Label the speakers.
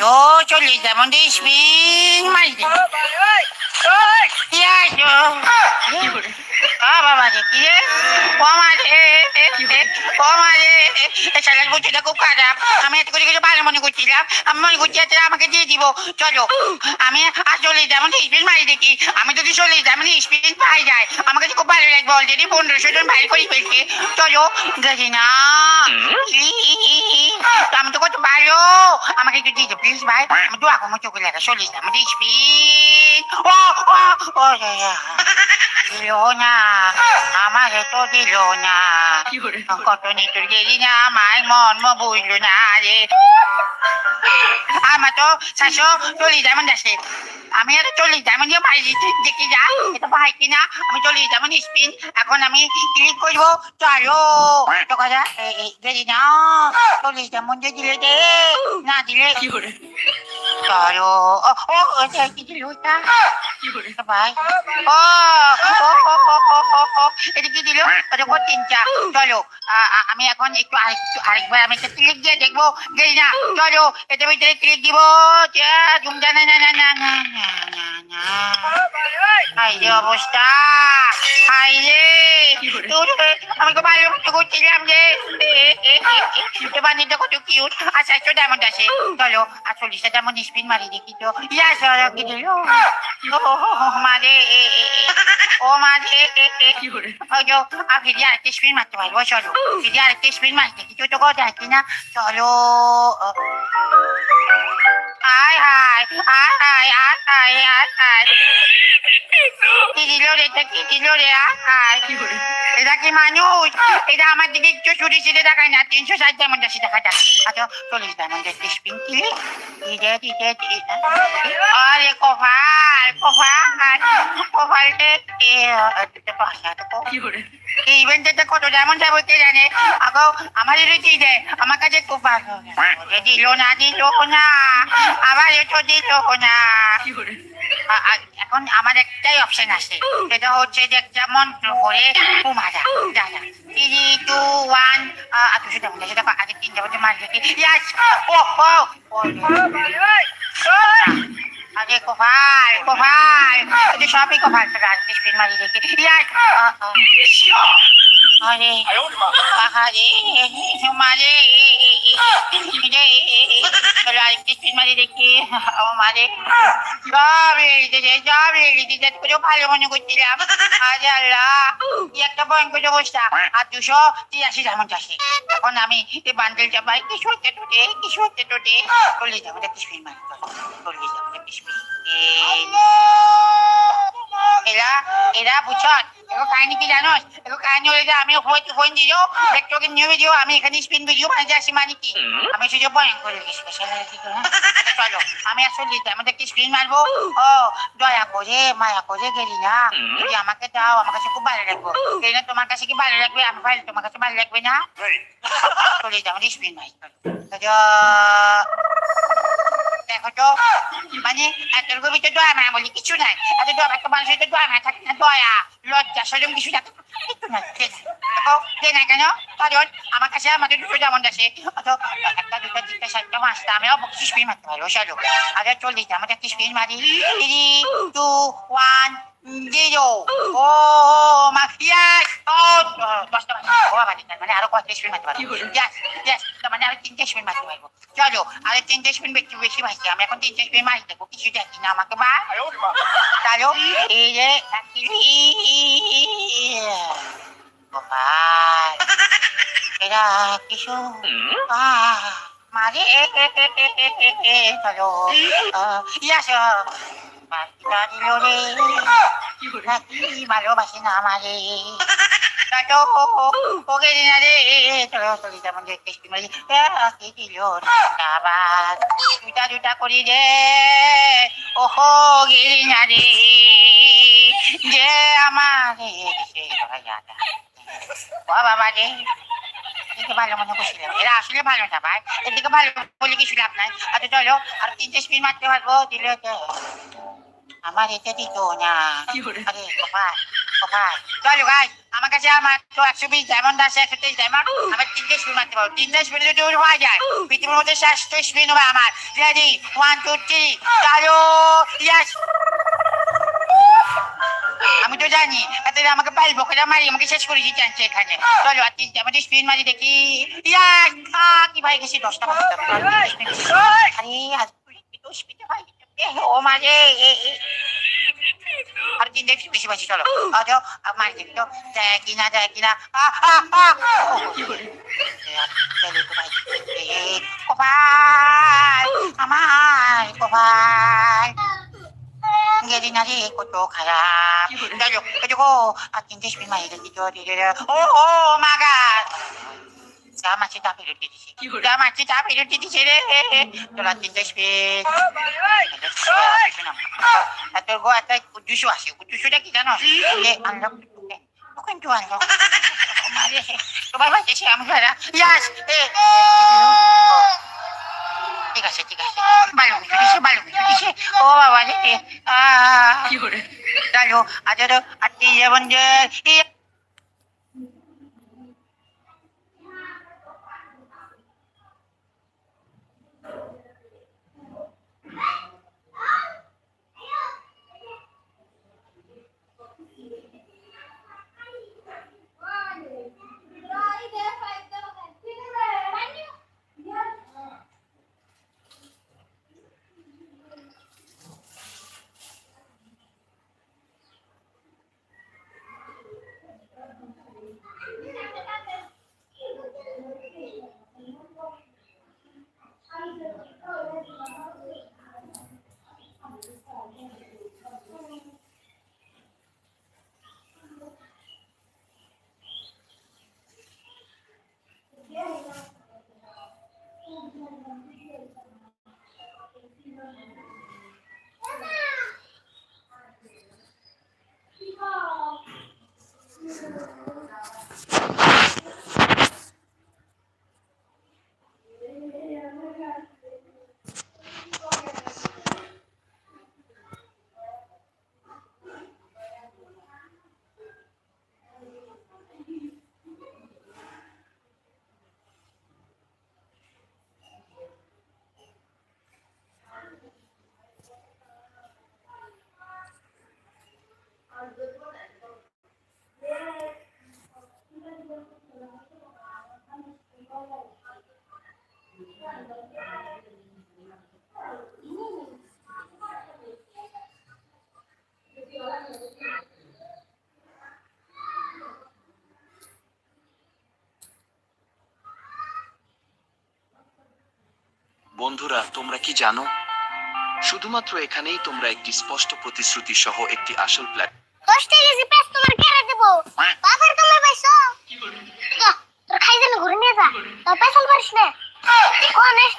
Speaker 1: yo solita desvin, madre. ¡Oh, vale, vale! ¡Ay! ¡Ya, yo! ও বাবা রে কি রে ও মারে ও মারে সালাদ বুঝছিটা খুব খারাপ আমি এত করে কিছু ভালো মনে করছিলাম আমি মনে করছি এতে আমাকে দিয়ে দিব চলো আমি আর চল্লিশ যেমন স্পিন মারি দেখি আমি যদি চল্লিশ যেমন স্পিন পাই যায় আমাকে তো খুব ভালো লাগবে অলরেডি পনেরোশো জন ভাই করে ফেলছে চলো গেছি না আমি তো কত ভালো আমাকে একটু দিয়ে প্লিজ ভাই আমি তো এখন চোখে লাগা চল্লিশ যেমন স্পিন ও ও ও দিল না আমাকে তো দিল না কত নিতুর গেলি না আমার মন মো বুঝলো না রে। আমার তো চল্লিশ ডায়মন্ড আছে আমি এটা চলে যাই আমি বাড়ি দেখি যা এটা ভাই কিনা? আমি চলে যাই মানে স্পিন এখন আমি ক্লিক করব চলো তো কথা দেরি না? চলে যেমন যদি দিলে দে না দিলে কি করে? চলো ও ও কি দিল ওটা ভাই। ও এটা কি দিল? ওটা তিন চা চলো আমি এখন একটু আরেকটু আরেকবার আমি একটা ক্লিক দিয়ে দেখব গেলি না? চলো এটা ভিতরে ক্লিক দিব জুম জানা না না না না। হাই রে অবস্থা। হাই রে। আমি তো ভালো মতো করছিলাম রে নিতে কত কিউট আচ্ছা একশো ডায়মন্ড আছে চলো আর চল্লিশটা ডায়মন্ড স্পিন মারি দেখি তো। ইয়াস কি দিল? মারে ও মারে যো আপনি দিয়ে আরেকটা স্পিন মারতে পারব। চলো যদি আরেকটা স্পিন মারতে কিছু তো কথা আছে না। চলো আয় আয় আয় হায় আয় হায় কি দিল রে এটা কি দিল রে হায় এটা কি মানুষ? এটা আমার দিকে একটু চুরি ছিটে দেখায় না তিনশো ষাট ডায়মন্ড আছে দেখা যাক। আচ্ছা চল্লিশ ডায়মন্ড একটা স্পিন কি? দিদে দিদে আরে কপাল কপাল কপাল রে এই ইভেন্টে কত ডায়মন্ড যাব কে জানে? আগো আমার রুচি দে আমার কাছে ভালো দিল না দিল না আবার এটো দিল না। এখন আমার একটাই অপশন আছে। সেটা হচ্ছে যে একটা মন্ত্র করে মারা। দাদা থ্রি টু ওয়ান দুশো ডায়মন্ড আছে দেখো আগে তিনটা বছর মার দেখি। ইয়াস ও ও আরে কোপাল কোপাল তুই সবই স্পিন মারি দেখি। ইয়াস আরে আরে ভালো মনে করছিলাম আরে আল্লাহ! একটা ভয়ঙ্কর অবস্থা আর দুশো তিরাশি যেমন চাষি এখন আমি এই বান্ডেলটা পাই কিছু হচ্ছে টোটে কিছু হচ্ছে টোটে চল্লিশ যাব একটা স্পিন চল্লিশ একটা স্পিন এরা এরা বুঝছস এগো কাহিনী কি জানোস? এগো কাহিনী হলে যে আমি ফোন দিও লেকটকে নিউ ভিডিও আমি এখানে স্পিন ভিডিও বানাতে আসি মানে কি? আমি শুধু বয়ান করে? আচ্ছা, চলো আমি আসলে আমাদের কি স্ক্রিন মারবো। ও দয়া করে মায়া করে গেলি না। তুই আমাকে দাও আমার কাছে খুব ভালো লাগবে। গেলি না তোমার কাছে কি ভালো লাগবে? আমি ভালো তোমার কাছে ভালো লাগবে না? চলে যাও আমাদের স্ক্রিন মারি দেখো মানে এত গভীর তো দয়া মায়া বলি কিছু নাই এত দয়া একটা মানুষের তো দয়া মায়া থাকে না দয়া লজ্জা সরম কিছু না, কিছু না। দেখো দে না কেন কারণ আমার কাছে আমাদের দুটো যেমন আছে। একটা দুটো তিনটা চারটা পাঁচটা আমি অল্প কিছু স্পিন মারতে পারব চলো আগে চল্লিশ আমাদের একটা স্পিন মারি। থ্রি টু ওয়ান জিরো ও মা ইয়াস ও দশটা ও বাবা মানে আরও কয়েকটা স্পিন মারতে পারব? মানে আমি তিনটে স্পিন মারতে পারব। চলো আরে তিনটে স্পিন বেশি বেশি মারছি। আমি এখন তিনটে স্পিন মারি দেখব কিছু দেখি না আমাকে মা। চলো এই যে গোপাল। এরা কিছু মারে চলো ইয়াস বাকিটা দিল রে নাকি ভালোবাসে না আমারে চলো ওকে দিনা রে চলো চলি তেমন দেখতে মারি কি দিল আবার দুটা দুটা করি রে ওহো গেলি না রে যে আমারে বাবা এদিকে ভালো মনে করছিলাম। এরা আসলে ভালো না ভাই। এদিকে ভালো বলে কিছু লাভ নাই। আচ্ছা চলো। আর তিনটে স্পিন মারতে পারব দিলে তো। আমার এটা দিত না। আরে কোথায় চলো গাই আমার কাছে আমার তো একশো বিশ ডায়মন্ড আছে একশো তেইশ ডায়মন্ড আমার তিনটে স্পিন মারতে পারব। তিনটে স্পিন যদি হয়ে যায় পৃথিবীর মধ্যে শ্রেষ্ঠ স্পিন হবে আমার। রেডি ওয়ান টু থ্রি চলো। ইয়াস আমি তো জানি এত আমাকে পাইল বকেটা মারি আমাকে শেষ করে দিতে আনছে এখানে। চলো আর তিনটে আমাদের স্পিন মারি দেখি। কি ভাই গেছি দশটা আরে ও এ আর তিন দেখছি বেশি বেশি চলো। মারি দেখি তো। যায় কিনা যায় কিনা গেলি না রে কত খারাপ চলো এদিকো আর তিনটে স্পিন মারি দেখি তো ও ও মাগা যা মাছি তা ফেরত দিয়ে দিছি যা মাছি তা ফেরত দিয়ে দিছি রে তোরা তিনটে স্পিন তোর গো একটা দুশো আসে দুশোটা কি জানো আনলক কিন্তু আনলক সবাই ভাবতেছি আমি ভাড়া ইয়াস ঠিক আছে ঠিক আছে। ভালো কিছু দিছে ভালো কিছু দিছে ও বাবা রে। আহ চলো আজও আত্মীয় জীবন যে
Speaker 2: বন্ধুরা তোমরা কি জানো? শুধুমাত্র এখানেই তোমরা একটি স্পষ্ট প্রতিশ্রুতি সহ একটি আসল প্ল্যাট
Speaker 3: দশটা কেজি পেঁয়াজ তোমার কেড়ে দেবো। বাবার পাইছো? তোর খাই যেন ঘুরে নিয়ে যা। তোর পেছাল পারিস না? কোন এস